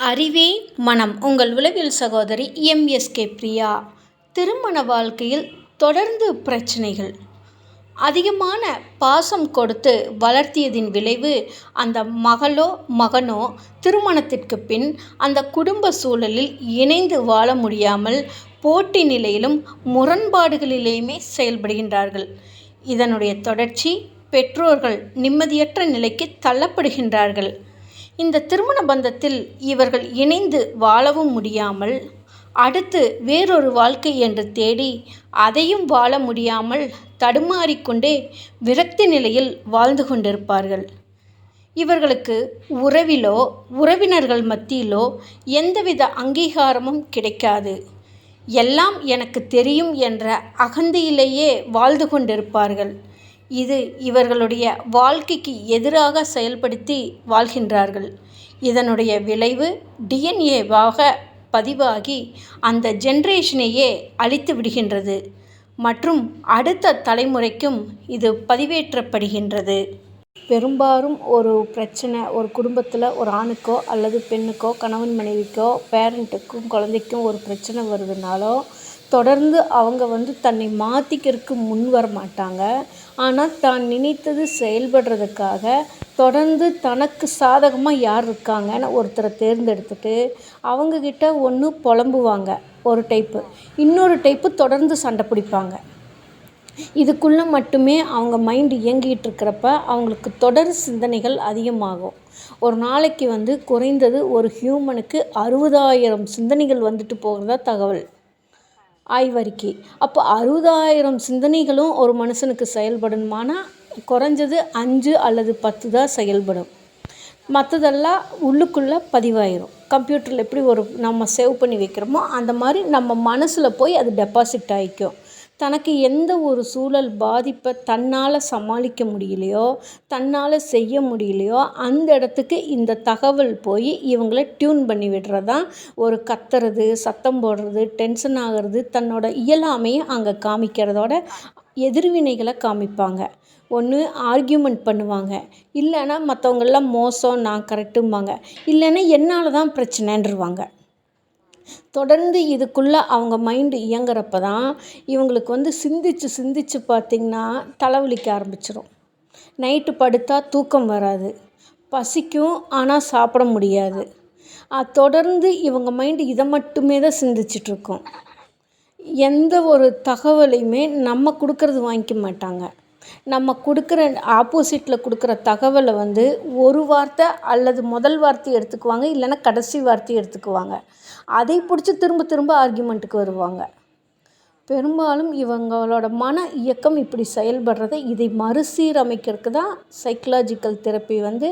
அறிவே மனம். உங்கள் உளவியல் சகோதரி எம்எஸ்கே பிரியா. திருமண வாழ்க்கையில் தொடர்ந்து பிரச்சனைகள். அதிகமான பாசம் கொடுத்து வளர்த்தியதின் விளைவு அந்த மகளோ மகனோ திருமணத்திற்கு பின் அந்த குடும்ப சூழலில் இணைந்து வாழ முடியாமல் போட்டி நிலையிலும் முரண்பாடுகளிலேயுமே செயல்படுகின்றார்கள். இதனுடைய தொடர்ச்சி பெற்றோர்கள் நிம்மதியற்ற நிலைக்கு தள்ளப்படுகின்றார்கள். இந்த திருமண பந்தத்தில் இவர்கள் இணைந்து வாழவும் முடியாமல் அடுத்து வேறொரு வாழ்க்கை என்று தேடி அதையும் வாழ முடியாமல் தடுமாறிக்கொண்டே விரக்தி நிலையில் வாழ்ந்து கொண்டிருப்பார்கள். இவர்களுக்கு உறவிலோ உறவினர்கள் மத்தியிலோ எந்தவித அங்கீகாரமும் கிடைக்காது. எல்லாம் எனக்கு தெரியும் என்ற அகந்தியிலேயே வாழ்ந்து கொண்டிருப்பார்கள். இது இவர்களுடைய வாழ்க்கைக்கு எதிராக செயல்படுத்தி வாழ்கின்றார்கள். இதனுடைய விளைவு டிஎன்ஏவாக பதிவாகி அந்த ஜென்ரேஷனையே அழித்து விடுகின்றது. மற்றும் அடுத்த தலைமுறைக்கும் இது பதிவேற்றப்படுகின்றது. பெரும்பாலும் ஒரு பிரச்சனை ஒரு குடும்பத்தில் ஒரு ஆணுக்கோ அல்லது பெண்ணுக்கோ கணவன் மனைவிக்கோ பேரண்ட்டுக்கும் குழந்தைக்கும் ஒரு பிரச்சனை வருதுனாலோ தொடர்ந்து அவங்க வந்து தன்னை மாற்றிக்கிறதுக்கு முன் வர மாட்டாங்க ஆனால் தான் நினைத்தது செயல்படுறதுக்காக தொடர்ந்து தனக்கு சாதகமாக யார் இருக்காங்கன்னு ஒருத்தரை தேர்ந்தெடுத்துட்டு அவங்கக்கிட்ட ஒன்று புலம்புவாங்க ஒரு டைப்பு இன்னொரு டைப்பு தொடர்ந்து சண்டை பிடிப்பாங்க. இதுக்குள்ளே மட்டுமே அவங்க மைண்டு இயங்கிட்டு இருக்கிறப்ப அவங்களுக்கு தொடர் சிந்தனைகள் அதிகமாகும். ஒரு நாளைக்கு வந்து குறைந்தது ஒரு ஹியூமனுக்கு அறுபதாயிரம் சிந்தனைகள் வந்துட்டு போகிறதா தகவல். ஆய்வறிக்கை. அப்போ அறுபதாயிரம் சிந்தனைகளும் ஒரு மனுஷனுக்கு செயல்படணுமானா குறைஞ்சது அஞ்சு அல்லது பத்து தான் செயல்படும். மற்றதெல்லாம் உள்ளுக்குள்ளே பதிவாயிரும். கம்ப்யூட்டரில் எப்படி ஒரு நம்ம சேவ் பண்ணி வைக்கிறோமோ அந்த மாதிரி நம்ம மனசில் போய் அது டெபாசிட் ஆகிக்கும் தனக்கு எந்த ஒரு சூழல் பாதிப்பை தன்னால் சமாளிக்க முடியலையோ தன்னால் செய்ய முடியலையோ அந்த இடத்துக்கு இந்த தகவல் போய் இவங்கள டியூன் பண்ணி விடுறதான் ஒரு கத்துறது சத்தம் போடுறது டென்ஷன் ஆகிறது தன்னோட இயலாமையை அங்கே காமிக்கிறதோட எதிர்வினைகளை காமிப்பாங்க. ஒன்று ஆர்கியூமெண்ட் பண்ணுவாங்க. இல்லைன்னா மற்றவங்களாம் மோசம் நான் கரெக்டும்பாங்க. இல்லைன்னா என்னால் தான் பிரச்சனைன்றுவாங்க. தொடர்ந்து இதுக்குள்ளே அவங்க மைண்டு இயங்குறப்ப தான் இவங்களுக்கு வந்து சிந்திச்சு சிந்திச்சு பார்த்திங்கன்னா தலைவலிக்க ஆரம்பிச்சிடும் நைட்டு படுத்தால் தூக்கம் வராது. பசிக்கும் ஆனால் சாப்பிட முடியாது. தொடர்ந்து இவங்க மைண்டு இதை மட்டுமே தான் சிந்திச்சிட்ருக்கும். எந்த ஒரு தகவலையுமே நம்ம கொடுக்கறது வாங்கிக்க மாட்டாங்க. நம்ம கொடுக்குற ஆப்போசிட்டில் கொடுக்குற தகவலை வந்து ஒரு வார்த்தை அல்லது முதல் வார்த்தையை எடுத்துக்குவாங்க இல்லைன்னா கடைசி வார்த்தை எடுத்துக்குவாங்க. அதை பிடிச்சி திரும்ப திரும்ப ஆர்கியூமெண்ட்டுக்கு வருவாங்க. பெரும்பாலும் இவங்களோட மன இயக்கம் இப்படி செயல்படுறதை இதை மறுசீரமைக்கிறதுக்கு தான் சைக்கலாஜிக்கல் தெரப்பி வந்து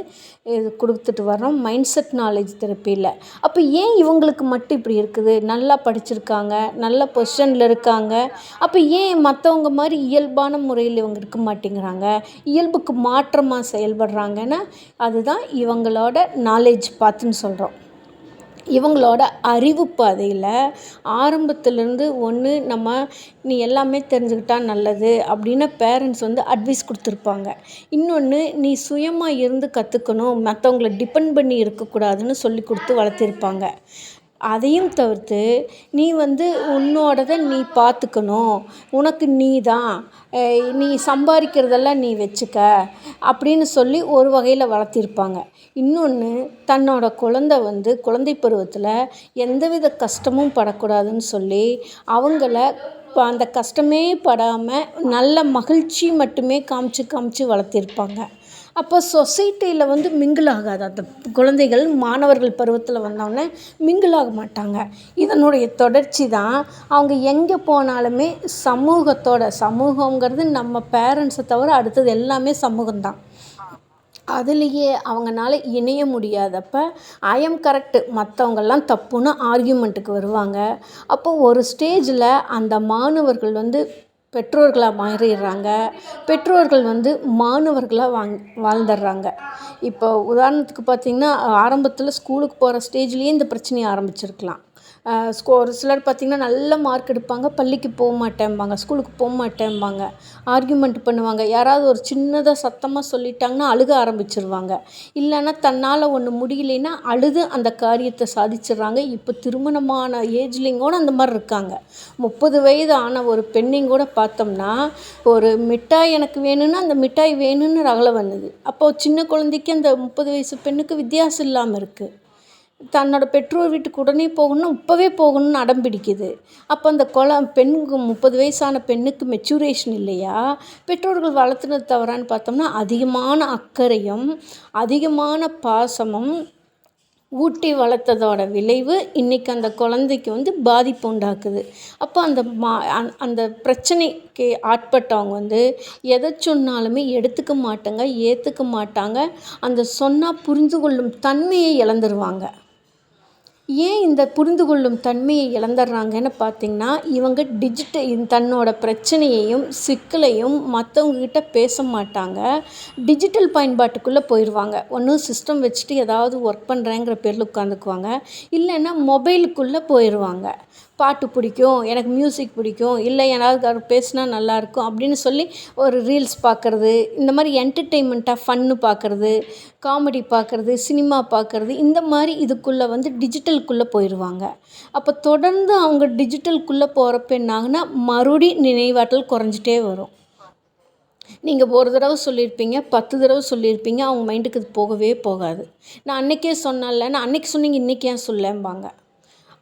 இது கொடுத்துட்டு வரோம் மைண்ட் செட் நாலேஜ் தெரப்பியில் அப்போ ஏன் இவங்களுக்கு மட்டும் இப்படி இருக்குது? நல்லா படிச்சிருக்காங்க நல்ல பொசிஷனில் இருக்காங்க. அப்போ ஏன் மற்றவங்க மாதிரி இயல்பான முறையில் இவங்க இருக்க மாட்டேங்கிறாங்க? இயல்புக்கு மாற்றமாக செயல்படுறாங்கன்னா அதுதான் இவங்களோட நாலேஜ் பார்த்துன்னு சொல்கிறோம் இவங்களோட அறிவு பாதையில் ஆரம்பத்துலேருந்து ஒன்று நம்ம நீ எல்லாமே தெரிஞ்சுக்கிட்டா நல்லது அப்படின்னு பேரண்ட்ஸ் வந்து அட்வைஸ் கொடுத்துருப்பாங்க. இன்னொன்று நீ சுயமாக இருந்து கற்றுக்கணும் மற்றவங்கள டிபெண்ட் பண்ணி இருக்கக்கூடாதுன்னு சொல்லி கொடுத்து வளர்த்திருப்பாங்க. அதையும் தவிர்த்து நீ வந்து உன்னோடதை நீ பார்த்துக்கணும். உனக்கு நீ தான் நீ சம்பாதிக்கிறதெல்லாம் நீ வச்சுக்க அப்படின்னு சொல்லி ஒரு வகையில் வளர்த்திருப்பாங்க. இன்னொன்று தன்னோட குழந்த வந்து குழந்தை பருவத்தில் எந்தவித கஷ்டமும் படக்கூடாதுன்னு சொல்லி அவங்கள அந்த கஷ்டமே படாமல் நல்ல மகிழ்ச்சி மட்டுமே காமிச்சு காமிச்சு வளர்த்திருப்பாங்க. அப்போ சொசைட்டியில் வந்து மிங்கிள் ஆகாது அந்த குழந்தைகள் மாணவர்கள் பருவத்தில் வந்தோடனே மிங்கிள் ஆக மாட்டாங்க. இதனுடைய தொடர்ச்சி தான் அவங்க எங்கே போனாலுமே சமூகத்தோட சமூகங்கிறது நம்ம பேரண்ட்ஸை தவிர அடுத்தது எல்லாமே சமூகம்தான். அதுலேயே அவங்கனால இணைய முடியாதப்ப ஐஎம் கரெக்டு மற்றவங்கெல்லாம் தப்புன்னு ஆர்கியூமெண்ட்டுக்கு வருவாங்க. அப்போது ஒரு ஸ்டேஜில் அந்த மாணவர்கள் வந்து பெற்றோர்களாக மாறிடுறாங்க. பெற்றோர்கள் வந்து மாணவர்களாக வாங் வாழ்ந்துடுறாங்க. இப்போ உதாரணத்துக்கு பார்த்திங்கன்னா ஆரம்பத்தில் ஸ்கூலுக்கு போகிற ஸ்டேஜ்லேயே இந்த பிரச்சனையை ஆரம்பிச்சிருக்கலாம். ஒரு சிலர் பார்த்திங்கன்னா நல்ல மார்க் எடுப்பாங்க பள்ளிக்கு போக மாட்டேன்பாங்க ஸ்கூலுக்கு போக மாட்டேன்பாங்க ஆர்கியூமெண்ட் பண்ணுவாங்க. யாராவது ஒரு சின்னதாக சத்தமாக சொல்லிட்டாங்கன்னா அழுக ஆரம்பிச்சிருவாங்க. இல்லைன்னா தன்னால் ஒன்று முடியலைன்னா அழுது அந்த காரியத்தை சாதிச்சிடுறாங்க. இப்போ திருமணமான ஏஜ்லேயும் கூட அந்த மாதிரி இருக்காங்க. முப்பது வயது ஆன ஒரு பெண்ணையும் கூட பார்த்தோம்னா ஒரு மிட்டாய் எனக்கு வேணும்னா அந்த மிட்டாய் வேணும்னு ரகலை வந்தது. அப்போது சின்ன குழந்தைக்கு அந்த முப்பது வயசு பெண்ணுக்கு வித்தியாசம் இல்லாமல் இருக்குது தன்னோட பெற்றோர் வீட்டுக்கு உடனே போகணும்னா இப்போவே போகணும்னு அடம் பிடிக்குது. அப்போ அந்த குழ பெண்ணுக்கு முப்பது வயசான பெண்ணுக்கு மெச்சூரேஷன் இல்லையா? பெற்றோர்கள் வளர்த்துனது தவறான்னு பார்த்தோம்னா அதிகமான அக்கறையும் அதிகமான பாசமும் ஊட்டி வளர்த்ததோட விளைவு இன்றைக்கி அந்த குழந்தைக்கு வந்து பாதிப்பு உண்டாக்குது. அப்போ அந்த மா அந் அந்த பிரச்சனைக்கு ஆட்பட்டவங்க வந்து எதை சொன்னாலுமே எடுத்துக்க மாட்டாங்க ஏற்றுக்க மாட்டாங்க. அந்த சொன்னால் புரிந்து கொள்ளும் தன்மையை இழந்துருவாங்க. ஏன் இந்த புரிந்து கொள்ளும் தன்மையை இழந்துடுறாங்கன்னு பார்த்திங்கன்னா இவங்க டிஜிட்டல் தன்னோட பிரச்சனையையும் சிக்கலையும் மற்றவங்கக்கிட்ட பேச மாட்டாங்க. டிஜிட்டல் பயன்பாட்டுக்குள்ளே போயிடுவாங்க ஒன்று சிஸ்டம் வச்சுட்டு ஏதாவது ஒர்க் பண்ணுறேங்கிற பேரில் உட்காந்துக்குவாங்க. இல்லைன்னா மொபைலுக்குள்ளே போயிடுவாங்க பாட்டு பிடிக்கும் எனக்கு மியூசிக் பிடிக்கும் இல்லை யாராவது பேசினா நல்லாயிருக்கும் அப்படின்னு சொல்லி ஒரு ரீல்ஸ் பார்க்குறது இந்த மாதிரி என்டர்டெயின்மெண்ட்டாக ஃபன்னு பார்க்குறது காமெடி பார்க்குறது சினிமா பார்க்குறது இந்த மாதிரி இதுக்குள்ளே வந்து டிஜிட்டலுக்குள்ளே போயிடுவாங்க. அப்போ தொடர்ந்து அவங்க டிஜிட்டலுக்குள்ளே போகிறப்ப என்னாங்கன்னா மறுபடி நினைவாற்றல் குறைஞ்சிட்டே வரும். நீங்கள் ஒரு தடவை சொல்லியிருப்பீங்க பத்து தடவை சொல்லியிருப்பீங்க அவங்க மைண்டுக்கு இது போகவே போகாது. நான் அன்றைக்கே சொன்னேன்ல நான் அன்றைக்கி சொன்னீங்க இன்றைக்கி ஏன் சொல்லேம்பாங்க.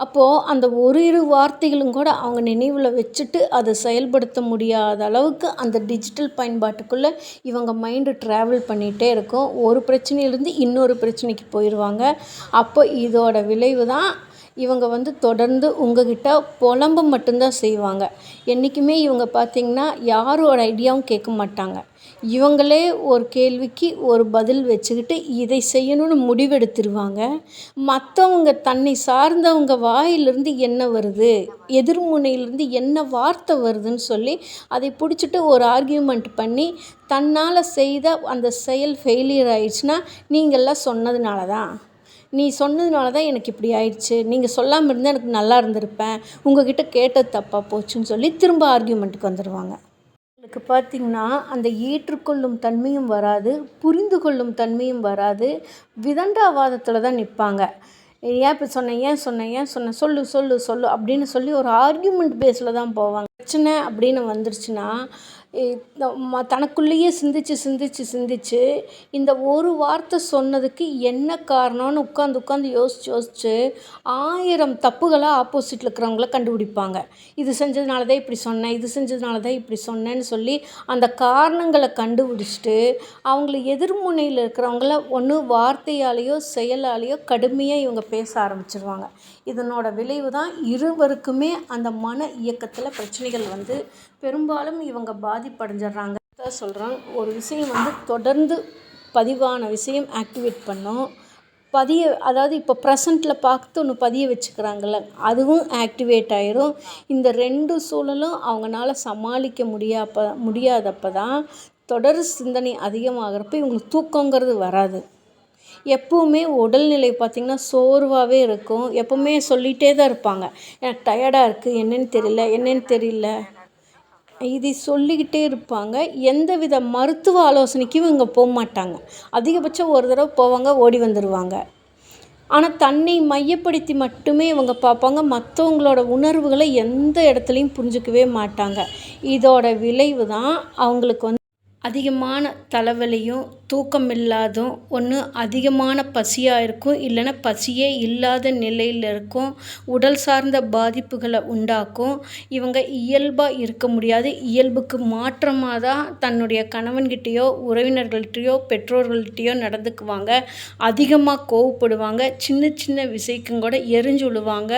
அப்போது அந்த ஒரு இரு வார்த்தைகளும் கூட அவங்க நினைவில் வச்சுட்டு அதை செயல்படுத்த முடியாத அளவுக்கு அந்த டிஜிட்டல் பயன்பாட்டுக்குள்ளே இவங்க மைண்டு ட்ராவல் பண்ணிகிட்டே இருக்கும். ஒரு பிரச்சனையிலேருந்து இன்னொரு பிரச்சனைக்கு போயிடுவாங்க அப்போ இதோட விளைவு தான் இவங்க வந்து தொடர்ந்து உங்ககிட்ட புலம்ப மட்டும்தான் செய்வாங்க. என்றைக்குமே இவங்க பார்த்திங்கன்னா யாரோட ஐடியாவும் கேட்க மாட்டாங்க. இவங்களே ஒரு கேள்விக்கு ஒரு பதில் வச்சுக்கிட்டு இதை செய்யணும்னு முடிவெடுத்துருவாங்க. மற்றவங்க தன்னை சார்ந்தவங்க வாயிலிருந்து என்ன வருது? எதிர்முனையிலேருந்து என்ன வார்த்தை வருதுன்னு சொல்லி அதை பிடிச்சிட்டு ஒரு ஆர்கியூமெண்ட் பண்ணி தன்னால் செய்த அந்த செயல் ஃபெயிலியர் ஆயிடுச்சுன்னா நீங்கள்லாம் சொன்னதுனால தான் நீ சொன்னதுனால தான் எனக்கு இப்படி ஆயிடுச்சு. நீங்கள் சொல்லாமல் இருந்தால் எனக்கு நல்லா இருந்திருப்பேன். உங்ககிட்ட கேட்டது தப்பாக போச்சுன்னு சொல்லி திரும்ப ஆர்கியூமெண்ட்டுக்கு வந்துடுவாங்க உங்களுக்கு பார்த்திங்கன்னா அந்த ஏற்றுக்கொள்ளும் தன்மையும் வராது புரிந்து கொள்ளும் தன்மையும் வராது. விதண்டாவாதத்தில் தான் நிற்பாங்க ஏன் இப்போ சொன்னேன் ஏன் சொன்னேன் ஏன் சொன்னேன் சொல்லு சொல்லு சொல்லு அப்படின்னு சொல்லி ஒரு ஆர்கியூமெண்ட் பேஸில் தான் போவாங்க. பிரச்சனை அப்படின்னு வந்துருச்சுன்னா தனக்குள்ளேயே சிந்திச்சு சிந்திச்சு சிந்திச்சு இந்த ஒரு வார்த்தை சொன்னதுக்கு என்ன காரணம்னு உட்காந்து உட்காந்து யோசிச்சு யோசிச்சு ஆயிரம் தப்புகளை ஆப்போசிட்டில் இருக்கிறவங்கள கண்டுபிடிப்பாங்க. இது செஞ்சதுனால தான் இப்படி சொன்னேன் இது செஞ்சதுனால தான் இப்படி சொன்னேன்னு சொல்லி அந்த காரணங்களை கண்டுபிடிச்சிட்டு அவங்கள எதிர்முனையில் இருக்கிறவங்கள ஒன்று வார்த்தையாலேயோ செயலாலேயோ கடுமையாக இவங்க பேச ஆரம்பிச்சிருவாங்க. இதனோட விளைவு தான் இருவருக்குமே அந்த மன இயக்கத்தில் பிரச்சனைகள் வந்து பெரும்பாலும் இவங்க பாதிப்படைஞ்சிடுறாங்க. தான் சொல்கிறேன் ஒரு விஷயம் வந்து தொடர்ந்து பதிவான விஷயம் ஆக்டிவேட் பண்ணும். பதிய அதாவது இப்போ ப்ரெசண்ட்டில் பார்த்து ஒன்று பதிய வச்சுக்கிறாங்கள்ல அதுவும் ஆக்டிவேட் ஆயிரும். இந்த ரெண்டு சூழலும் அவங்களால சமாளிக்க முடியாப்ப முடியாதப்போ தான் தொடர் சிந்தனை அதிகமாகிறப்ப இவங்களுக்கு தூக்கங்கிறது வராது. எப்போவுமே உடல்நிலை பார்த்திங்கன்னா சோர்வாகவே இருக்கும். எப்போவுமே சொல்லிகிட்டே தான் இருப்பாங்க. எனக்கு டயர்டாக இருக்குது என்னென்னு தெரியல. என்னென்னு தெரியல. இதை சொல்லிக்கிட்டே இருப்பாங்க. எந்த வித மருத்துவ ஆலோசனைக்கும் இவங்க போக மாட்டாங்க. அதிகபட்சம் ஒரு தடவை போவாங்க ஓடி வந்துடுவாங்க ஆனால் தன்னை மையப்படுத்தி மட்டுமே இவங்க பார்ப்பாங்க. மற்றவங்களோட உணர்வுகளை எந்த இடத்துலையும் புரிஞ்சுக்கவே மாட்டாங்க. இதோட விளைவு தான் அவங்களுக்கு வந்து அதிகமான தலைவலியும் தூக்கம் இல்லாதும் ஒன்று அதிகமான பசியாக இருக்கும் இல்லைன்னா பசியே இல்லாத நிலையில் இருக்கும் உடல் சார்ந்த பாதிப்புகளை உண்டாக்கும். இவங்க இயல்பாக இருக்க முடியாது. இயல்புக்கு மாற்றமாக தான் தன்னுடைய கணவன்கிட்டேயோ உறவினர்கள்கிட்டயோ பெற்றோர்கள்கிட்டயோ நடந்துக்குவாங்க. அதிகமாக கோவப்படுவாங்க. சின்ன சின்ன விஷயக்கும் கூட எரிஞ்சு விழுவாங்க.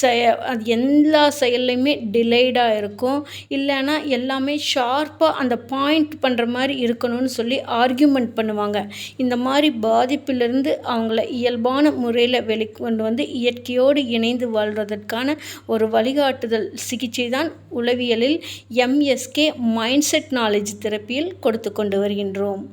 செய அது எல்லா செயல்லையுமே டிலேடாக இருக்கும். இல்லைன்னா எல்லாமே ஷார்ப்பாக அந்த பாயிண்ட் பண்ண பண்ணுற மாதிரி இருக்கணும்னு சொல்லி ஆர்கியூமெண்ட் பண்ணுவாங்க. இந்த மாதிரி பாதிப்பிலிருந்து அவங்கள இயல்பான முறையில் வெளிக்கொண்டு வந்து இயற்கையோடு இணைந்து வாழ்வதற்கான ஒரு வழிகாட்டுதல் சிகிச்சை தான் உளவியலில் எம்எஸ்கே மைண்ட் செட் நாலேஜ் தெரப்பியில் கொடுத்து கொண்டு வருகின்றோம்.